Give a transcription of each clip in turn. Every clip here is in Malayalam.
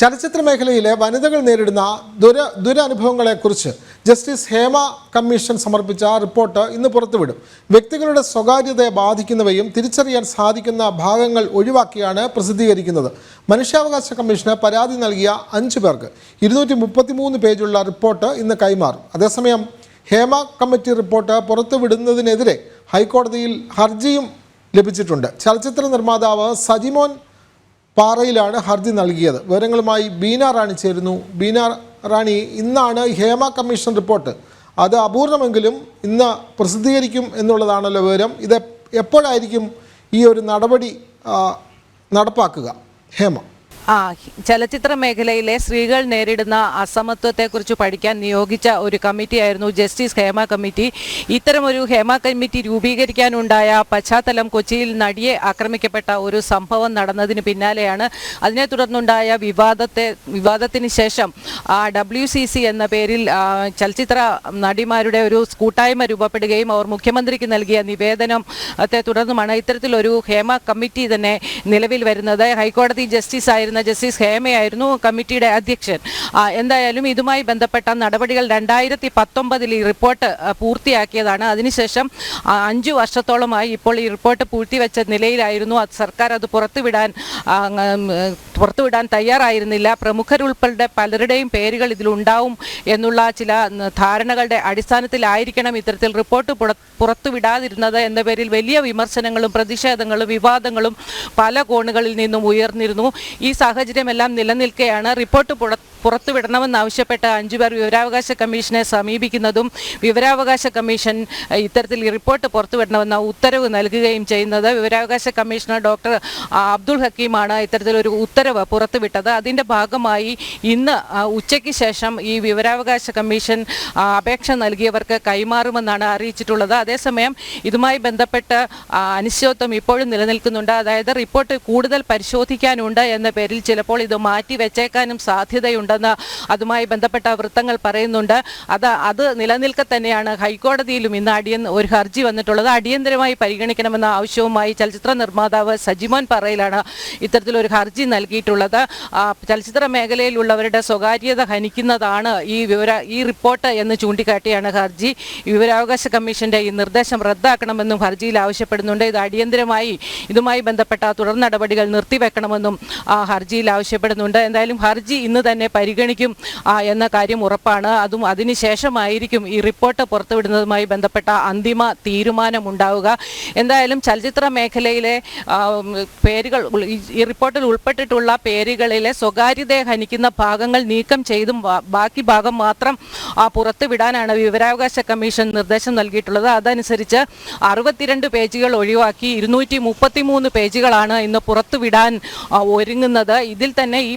ചലച്ചിത്ര മേഖലയിലെ വനിതകൾ നേരിടുന്ന ദുര ദുരനുഭവങ്ങളെക്കുറിച്ച് ജസ്റ്റിസ് ഹേമ കമ്മീഷൻ സമർപ്പിച്ച റിപ്പോർട്ട് ഇന്ന് പുറത്തുവിടും. വ്യക്തികളുടെ സ്വകാര്യതയെ ബാധിക്കുന്നവയും തിരിച്ചറിയാൻ സാധിക്കുന്ന ഭാഗങ്ങൾ ഒഴിവാക്കിയാണ് പ്രസിദ്ധീകരിക്കുന്നത്. മനുഷ്യാവകാശ കമ്മീഷന് പരാതി നൽകിയ അഞ്ചു പേർക്ക് ഇരുന്നൂറ്റി പേജുള്ള റിപ്പോർട്ട് ഇന്ന് കൈമാറും. അതേസമയം ഹേമ കമ്മിറ്റി റിപ്പോർട്ട് പുറത്തുവിടുന്നതിനെതിരെ ഹൈക്കോടതിയിൽ ഹർജിയും ലഭിച്ചിട്ടുണ്ട്. ചലച്ചിത്ര നിർമ്മാതാവ് സജിമോൻ പാറയിലാണ് ഹർജി നൽകിയത്. വിവരങ്ങളുമായി ബീന റാണി ചേരുന്നു. ബീന റാണി ഇന്നാണ് ഹേമ കമ്മീഷൻ റിപ്പോർട്ട്. അത് അപൂർണമെങ്കിലും ഇന്ന് പ്രസിദ്ധീകരിക്കും എന്നുള്ളതാണല്ലോ വിവരം. ഇത് എപ്പോഴായിരിക്കും ഈ ഒരു നടപടി നടപ്പാക്കുക? ഹേമ. ആ ചലച്ചിത്ര മേഖലയിലെ സ്ത്രീകൾ നേരിടുന്ന അസമത്വത്തെക്കുറിച്ച് പഠിക്കാൻ നിയോഗിച്ച ഒരു കമ്മിറ്റിയായിരുന്നു ജസ്റ്റിസ് ഹേമ കമ്മിറ്റി. ഇത്തരമൊരു ഹേമ കമ്മിറ്റി രൂപീകരിക്കാനുണ്ടായ പശ്ചാത്തലം കൊച്ചിയിൽ നടിയെ ആക്രമിക്കപ്പെട്ട ഒരു സംഭവം നടന്നതിന് പിന്നാലെയാണ്. അതിനെ തുടർന്നുണ്ടായ വിവാദത്തെ വിവാദത്തിന് ശേഷം ആ ഡബ്ല്യു സി സി എന്ന പേരിൽ ചലച്ചിത്ര നടിമാരുടെ ഒരു കൂട്ടായ്മ രൂപപ്പെടുകയും അവർ മുഖ്യമന്ത്രിക്ക് നൽകിയ നിവേദനത്തെ തുടർന്നുമാണ് ഇത്തരത്തിലൊരു ഹേമ കമ്മിറ്റി തന്നെ നിലവിൽ വരുന്നത്. ഹൈക്കോടതി ജസ്റ്റിസ് ആയിരുന്ന ജസ്റ്റിസ് ഹേമയായിരുന്നു കമ്മിറ്റിയുടെ അധ്യക്ഷൻ. എന്തായാലും ഇതുമായി ബന്ധപ്പെട്ട നടപടികൾ രണ്ടായിരത്തി പത്തൊമ്പതിൽ ഈ റിപ്പോർട്ട് പൂർത്തിയാക്കിയതാണ്. അതിനുശേഷം അഞ്ചു വർഷത്തോളമായി ഇപ്പോൾ ഈ റിപ്പോർട്ട് പൂഴ്ത്തിവെച്ച നിലയിലായിരുന്നു. സർക്കാർ അത് പുറത്തുവിടാൻ പുറത്തുവിടാൻ തയ്യാറായിരുന്നില്ല. പ്രമുഖരുൾപ്പെടെ പലരുടെയും പേരുകൾ ഇതിലുണ്ടാവും എന്നുള്ള ചില ധാരണകളുടെ അടിസ്ഥാനത്തിലായിരിക്കണം ഇത്തരത്തിൽ റിപ്പോർട്ട് പുറത്തുവിടാതിരുന്നത് എന്ന പേരിൽ വലിയ വിമർശനങ്ങളും പ്രതിഷേധങ്ങളും വിവാദങ്ങളും പല കോണുകളിൽ നിന്നും ഉയർന്നിരുന്നു. ഈ സാഹചര്യമെല്ലാം നിലനിൽക്കെയാണ് റിപ്പോർട്ട് പുറ പുറത്തുവിടണമെന്നാവശ്യപ്പെട്ട് അഞ്ചുപേർ വിവരാവകാശ കമ്മീഷനെ സമീപിക്കുന്നതും വിവരാവകാശ കമ്മീഷൻ ഇത്തരത്തിൽ റിപ്പോർട്ട് പുറത്തുവിടണമെന്ന ഉത്തരവ് നൽകുകയും ചെയ്യുന്നത് വിവരാവകാശ കമ്മീഷണർ ഡോക്ടർ അബ്ദുൾ ഹക്കീമാണ്. ഇത്തരത്തിലൊരു ഉത്തരവ് പുറത്തുവിട്ടത്. അതിന്റെ ഭാഗമായി ഇന്ന് ഉച്ചയ്ക്ക് ശേഷം ഈ വിവരാവകാശ കമ്മീഷൻ അപേക്ഷ നൽകിയവർക്ക് കൈമാറുമെന്നാണ് അറിയിച്ചിട്ടുള്ളത്. അതേസമയം ഇതുമായി ബന്ധപ്പെട്ട് അനിശ്ചിതത്വം ഇപ്പോഴും നിലനിൽക്കുന്നുണ്ട്. അതായത് റിപ്പോർട്ട് കൂടുതൽ പരിശോധിക്കാനുണ്ട് എന്ന പേരിൽ ചിലപ്പോൾ ഇത് മാറ്റി വെച്ചേക്കാനും സാധ്യതയുണ്ടെന്ന് അതുമായി ബന്ധപ്പെട്ട വൃത്തങ്ങൾ പറയുന്നുണ്ട്. അത് അത് നിലനിൽക്കെ തന്നെയാണ്. ഹൈക്കോടതിയിലും ഇന്ന് അടിയൻ ഒരു ഹർജി വന്നിട്ടുള്ളത്. അടിയന്തരമായി പരിഗണിക്കണമെന്ന ആവശ്യവുമായി ചലച്ചിത്ര നിർമ്മാതാവ് സജിമോൻ പറയിലാണ് ഇത്തരത്തിലൊരു ഹർജി നൽകിയിട്ടുള്ളത്. ചലച്ചിത്ര മേഖലയിലുള്ളവരുടെ സ്വകാര്യത ഹനിക്കുന്നതാണ് ഈ വിവര ഈ റിപ്പോർട്ട് എന്ന് ചൂണ്ടിക്കാട്ടിയാണ് ഹർജി. വിവരാവകാശ കമ്മീഷന്റെ ഈ നിർദ്ദേശം റദ്ദാക്കണമെന്നും ഹർജിയിൽ ആവശ്യപ്പെടുന്നുണ്ട്. ഇത് അടിയന്തരമായി ഇതുമായി ബന്ധപ്പെട്ട തുടർ നടപടികൾ നിർത്തിവെക്കണമെന്നും ഹർജിയിൽ ആവശ്യപ്പെടുന്നുണ്ട്. എന്തായാലും ഹർജി ഇന്ന് തന്നെ പരിഗണിക്കും എന്ന കാര്യം ഉറപ്പാണ്. അതും അതിനുശേഷമായിരിക്കും ഈ റിപ്പോർട്ട് പുറത്തുവിടുന്നതുമായി ബന്ധപ്പെട്ട അന്തിമ തീരുമാനം ഉണ്ടാവുക എന്തായാലും ചലച്ചിത്ര മേഖലയിലെ പേരുകൾ ഈ- ഈ റിപ്പോർട്ടിൽ ഉൾപ്പെട്ടിട്ടുള്ള പേരുകളിലെ സ്വകാര്യതയെ ഹനിക്കുന്ന ഭാഗങ്ങൾ നീക്കം ചെയ്തും ബാക്കി ഭാഗം മാത്രം പുറത്തുവിടാനാണ് വിവരാവകാശ കമ്മീഷൻ നിർദ്ദേശം നൽകിയിട്ടുള്ളത്. അതനുസരിച്ച് അറുപത്തിരണ്ട് പേജുകൾ ഒഴിവാക്കി ഇരുന്നൂറ്റി മുപ്പത്തിമൂന്ന് പേജുകളാണ് ഇന്ന് പുറത്തുവിടാൻ ഒരുങ്ങുന്നത്. ഇതിൽ തന്നെ ഈ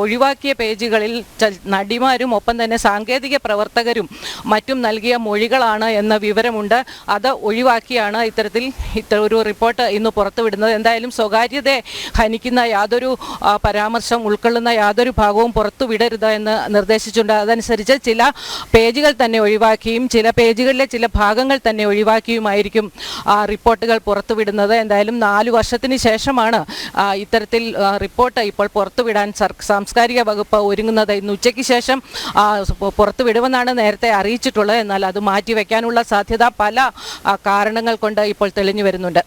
ഒഴിവാക്കിയ പേജുകളിൽ ചൽ- നടിമാരും ഒപ്പം തന്നെ സാങ്കേതിക പ്രവർത്തകരും മറ്റും നൽകിയ മൊഴികളാണ് എന്ന വിവരമുണ്ട്. അത് ഒഴിവാക്കിയാണ് ഇത്തരത്തിൽ ഇത്ര ഒരു റിപ്പോർട്ട് ഇന്ന് പുറത്തുവിടുന്നത്. എന്തായാലും സ്വകാര്യതയെ ഹനിക്കുന്ന യാതൊരു പരാമർശം ഉൾക്കൊള്ളുന്ന യാതൊരു ഭാഗവും പുറത്തുവിടരുത് എന്ന് നിർദ്ദേശിച്ചിട്ടുണ്ട്. അതനുസരിച്ച് ചില പേജുകൾ തന്നെ ഒഴിവാക്കിയും ചില പേജുകളിലെ ചില ഭാഗങ്ങൾ തന്നെ ഒഴിവാക്കിയുമായിരിക്കും ആ, റിപ്പോർട്ടുകൾ പുറത്തുവിടുന്നത്. എന്തായാലും നാലു വർഷത്തിന് ശേഷമാണ് ഇത്തരത്തിൽ റിപ്പോർട്ട് ഇപ്പോൾ പുറത്തുവിടാൻ സാംസ്കാരിക വകുപ്പ് ഒരുങ്ങുന്നത്. ഇന്ന് ഉച്ചയ്ക്ക് ശേഷം പുറത്തു വിടുമെന്നാണ് നേരത്തെ അറിയിച്ചിട്ടുള്ളത്. എന്നാൽ അത് മാറ്റിവെക്കാനുള്ള സാധ്യത പല കാരണങ്ങൾ കൊണ്ട് ഇപ്പോൾ തെളിഞ്ഞു വരുന്നുണ്ട്.